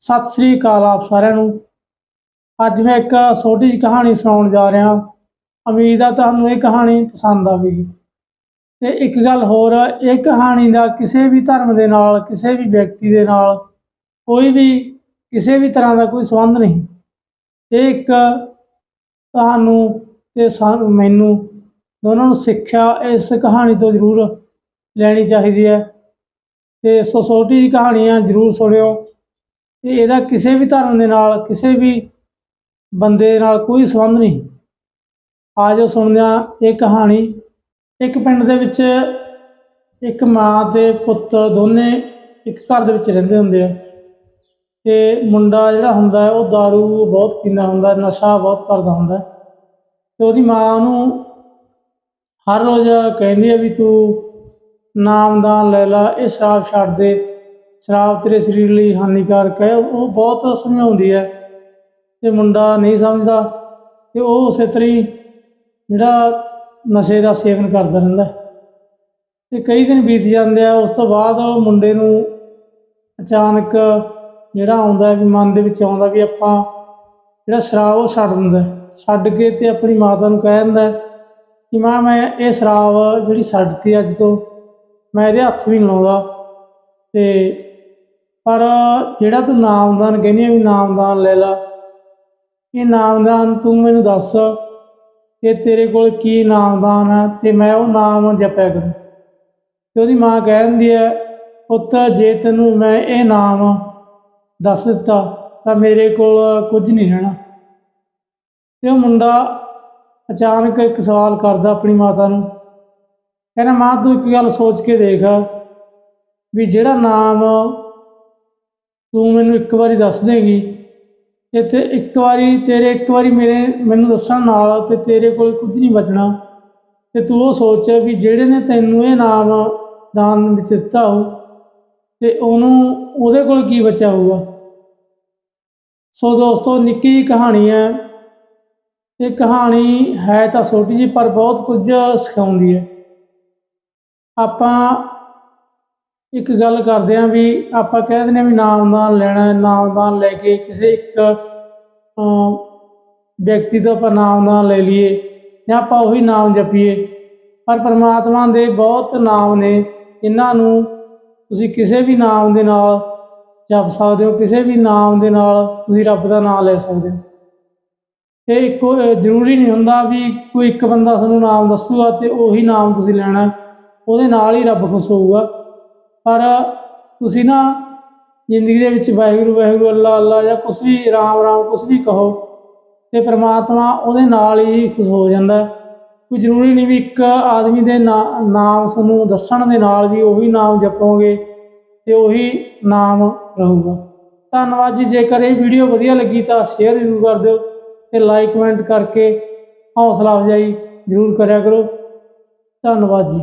ਸਤਿ ਸ੍ਰੀ ਅਕਾਲ ਆਪ ਸਾਰਿਆਂ ਨੂੰ। ਅੱਜ ਮੈਂ ਇੱਕ ਛੋਟੀ ਜਿਹੀ ਕਹਾਣੀ ਸੁਣਾਉਣ ਜਾ ਰਿਹਾ ਉਮੀਦ ਆ ਤੁਹਾਨੂੰ ਇਹ ਕਹਾਣੀ ਪਸੰਦ ਆਵੇਗੀ। ਤੇ ਇੱਕ ਗੱਲ ਹੋਰ, ਇਹ ਕਹਾਣੀ ਦਾ ਕਿਸੇ ਵੀ ਧਰਮ ਦੇ ਨਾਲ, ਕਿਸੇ ਵੀ ਵਿਅਕਤੀ ਦੇ ਨਾਲ ਕੋਈ ਵੀ, ਕਿਸੇ ਵੀ ਤਰ੍ਹਾਂ ਦਾ ਕੋਈ ਸੰਬੰਧ ਨਹੀਂ। ਇਹ ਇੱਕ ਤੁਹਾਨੂੰ ਤੇ ਸਾਨੂੰ, ਮੈਨੂੰ ਦੋਨਾਂ ਨੂੰ ਸਿੱਖਿਆ ਇਸ ਕਹਾਣੀ ਤੋਂ ਜ਼ਰੂਰ ਲੈਣੀ ਚਾਹੀਦੀ ਹੈ। ਤੇ ਸੋ ਛੋਟੀ ਜਿਹੀ ਕਹਾਣੀਆਂ ਜ਼ਰੂਰ ਸੁਣਿਓ। ਤੇ ਇਹਦਾ ਕਿਸੇ ਵੀ ਧਰਮ ਦੇ ਨਾਲ, ਕਿਸੇ ਵੀ ਬੰਦੇ ਨਾਲ ਕੋਈ ਸੰਬੰਧ ਨਹੀਂ। ਆਜੋ ਸੁਣਦੇ ਹਾਂ ਇਹ ਕਹਾਣੀ। ਇੱਕ ਪਿੰਡ ਦੇ ਵਿੱਚ ਇੱਕ ਮਾਂ ਤੇ ਪੁੱਤ ਦੋਨੇ ਇੱਕ ਘਰ ਦੇ ਵਿੱਚ ਰਹਿੰਦੇ ਹੁੰਦੇ ਆ। ਤੇ ਮੁੰਡਾ ਜਿਹੜਾ ਹੁੰਦਾ ਹੈ, ਉਹ दारू ਬਹੁਤ ਪੀਂਦਾ ਹੁੰਦਾ ਨਸ਼ਾ ਬਹੁਤ ਕਰਦਾ ਹੁੰਦਾ ਤੇ ਉਹਦੀ ਮਾਂ ਉਹਨੂੰ ਹਰ ਰੋਜ਼ ਕਹਿੰਦੀ ਹੈ ਵੀ ਤੂੰ ਨਾਮਦਾਨ ਲੈ ਲਾ, ਇਹ ਸ਼ਰਾਬ ਛੱਡ ਦੇ। ਸ਼ਰਾਬ ਤੇਰੇ ਸਰੀਰ ਲਈ ਹਾਨੀਕਾਰਕ ਹੈ। ਉਹ ਬਹੁਤ ਸਮਝਾਉਂਦੀ ਹੈ। ਤੇ ਮੁੰਡਾ ਨਹੀਂ ਸਮਝਦਾ ਤੇ ਉਹ ਉਸੇ ਤਰ੍ਹਾਂ ਹੀ ਜਿਹੜਾ ਨਸ਼ੇ ਦਾ ਸੇਵਨ ਕਰਦਾ ਰਹਿੰਦਾ ਹੈ। ਤੇ ਕਈ ਦਿਨ ਬੀਤ ਜਾਂਦੇ ਆ। ਉਸ ਤੋਂ ਬਾਅਦ ਉਹ ਮੁੰਡੇ ਨੂੰ ਅਚਾਨਕ ਜਿਹੜਾ ਆਉਂਦਾ ਵੀ ਮਨ ਦੇ ਵਿੱਚ ਆਉਂਦਾ ਵੀ ਆਪਾਂ ਜਿਹੜਾ ਸ਼ਰਾਬ ਉਹ ਛੱਡ ਦਿੰਦਾ ਛੱਡ ਕੇ ਤੇ ਆਪਣੀ ਮਾਤਾ ਨੂੰ ਕਹਿ ਦਿੰਦਾ ਕਿ ਮਾਂ, ਮੈਂ ਇਹ ਸ਼ਰਾਬ ਜਿਹੜੀ ਛੱਡਤੀ ਅੱਜ ਤੋਂ, ਮੈਂ ਇਹਦੇ ਹੱਥ ਵੀ ਨਹੀਂ ਲਾਉਂਦਾ। ਤੇ ਪਰ ਜਿਹੜਾ ਤੂੰ ਨਾਮਦਾਨ ਕਹਿੰਦੀ ਆ ਵੀ ਨਾਮਦਾਨ ਲੈ ਲਾ, ਇਹ ਨਾਮਦਾਨ ਤੂੰ ਮੈਨੂੰ ਦੱਸ ਕਿ ਤੇਰੇ ਕੋਲ ਕੀ ਨਾਮਦਾਨ ਹੈ ਤੇ ਮੈਂ ਉਹ ਨਾਮ ਜਪਿਆ ਕਰਾਂ। ਤੇ ਉਹਦੀ ਮਾਂ ਕਹਿ ਦਿੰਦੀ ਹੈ ਪੁੱਤ, ਜੇ ਤੈਨੂੰ ਮੈਂ ਇਹ ਨਾਮ ਦੱਸ ਦਿੱਤਾ ਤਾਂ ਮੇਰੇ ਕੋਲ ਕੁਝ ਨਹੀਂ ਰਹਿਣਾ। ਤੇ ਉਹ ਮੁੰਡਾ ਅਚਾਨਕ ਇੱਕ ਸਵਾਲ ਕਰਦਾ ਆਪਣੀ ਮਾਤਾ ਨੂੰ। ਕਹਿੰਦਾ, ਮਾਂ, ਤੂੰ ਇੱਕ ਗੱਲ ਸੋਚ ਕੇ ਦੇਖ ਵੀ ਜਿਹੜਾ ਨਾਮ ਤੂੰ ਮੈਨੂੰ ਇੱਕ ਵਾਰੀ ਦੱਸ ਦੇਗੀ ਤੇ ਇੱਕ ਵਾਰੀ ਤੇਰੇ ਇੱਕ ਵਾਰੀ ਮੇਰੇ ਮੈਨੂੰ ਦੱਸਣ ਨਾਲ ਤੇ ਤੇਰੇ ਕੋਲ ਕੁਝ ਨਹੀਂ ਬਚਣਾ। ਤੇ ਤੂੰ ਉਹ ਸੋਚ ਵੀ ਜਿਹੜੇ ਨੇ ਤੈਨੂੰ ਇਹ ਨਾਮ ਦਾਨ ਵਿੱਚ ਦਿੱਤਾ ਹੋ ਤੇ ਉਹਨੂੰ ਉਹਦੇ ਕੋਲ ਕੀ ਬਚਿਆ ਹੋਊਗਾ? ਸੋ ਦੋਸਤੋ, ਨਿੱਕੀ ਜਿਹੀ ਕਹਾਣੀ ਹੈ। ਇਹ ਕਹਾਣੀ ਹੈ ਤਾਂ ਛੋਟੀ ਜਿਹੀ, ਪਰ ਬਹੁਤ ਕੁਝ ਸਿਖਾਉਂਦੀ ਹੈ। ਆਪਾਂ ਇੱਕ ਗੱਲ ਕਰਦੇ ਆਂ ਵੀ ਆਪਾਂ ਕਹਿ ਦਿੰਦੇ ਹਾਂ ਵੀ ਨਾਮਦਾਨ ਲੈਣਾ, ਨਾਮਦਾਨ ਲੈ ਕੇ ਕਿਸੇ ਇੱਕ ਵਿਅਕਤੀ ਤੋਂ ਆਪਾਂ ਨਾਮਦਾਨ ਲੈ ਲਈਏ ਜਾਂ ਆਪਾਂ ਉਹੀ ਨਾਮ ਜਪੀਏ। ਪਰ ਪਰਮਾਤਮਾ ਦੇ ਬਹੁਤ ਨਾਮ ਨੇ ਇਹਨਾਂ ਨੂੰ ਤੁਸੀਂ ਕਿਸੇ ਵੀ ਨਾਮ ਦੇ ਨਾਲ ਜਪ ਸਕਦੇ ਹੋ, ਕਿਸੇ ਵੀ ਨਾਮ ਦੇ ਨਾਲ ਤੁਸੀਂ ਰੱਬ ਦਾ ਨਾਮ ਲੈ ਸਕਦੇ ਹੋ। ਤੇ ਇੱਕੋ ਜ਼ਰੂਰੀ ਨਹੀਂ ਹੁੰਦਾ ਵੀ ਕੋਈ ਇੱਕ ਬੰਦਾ ਤੁਹਾਨੂੰ ਨਾਮ ਦੱਸੂਗਾ ਤੇ ਉਹੀ ਨਾਮ ਤੁਸੀਂ ਲੈਣਾ, ਉਹਦੇ ਨਾਲ ਹੀ ਰੱਬ ਖੁਸ਼ ਹੋਊਗਾ। ਪਰ ਤੁਸੀਂ ਨਾ ਜ਼ਿੰਦਗੀ ਦੇ ਵਿੱਚ ਵਾਹਿਗੁਰੂ ਵਾਹਿਗੁਰੂ, ਅੱਲਾ ਅੱਲਾ ਜਾਂ ਕੁਛ ਵੀ ਰਾਮ ਰਾਮ, ਕੁਛ ਵੀ ਕਹੋ ਤੇ ਪ੍ਰਮਾਤਮਾ ਉਹਦੇ ਨਾਲ ਹੀ ਖੁਸ਼ ਹੋ ਜਾਂਦਾ ਕੋਈ ਜ਼ਰੂਰੀ ਨਹੀਂ ਵੀ ਇੱਕ ਆਦਮੀ ਦੇ ਨਾ- ਨਾਮ ਤੁਹਾਨੂੰ ਦੱਸਣ ਦੇ ਨਾਲ ਵੀ ਉਹੀ ਨਾਮ ਜਪੋਗੇ ਤੇ ਉਹੀ ਨਾਮ ਰਹੂਗਾ। ਧੰਨਵਾਦ ਜੀ, ਜੇਕਰ ਇਹ ਵੀਡੀਓ ਵਧੀਆ ਲੱਗੀ ਤਾਂ ਸ਼ੇਅਰ ਜ਼ਰੂਰ ਕਰ ਦਿਓ ਤੇ ਲਾਈਕ ਕਮੈਂਟ ਕਰਕੇ ਹੌਸਲਾ ਅਫਜ਼ਾਈ ਜ਼ਰੂਰ ਕਰਿਆ ਕਰੋ। ਧੰਨਵਾਦ ਜੀ।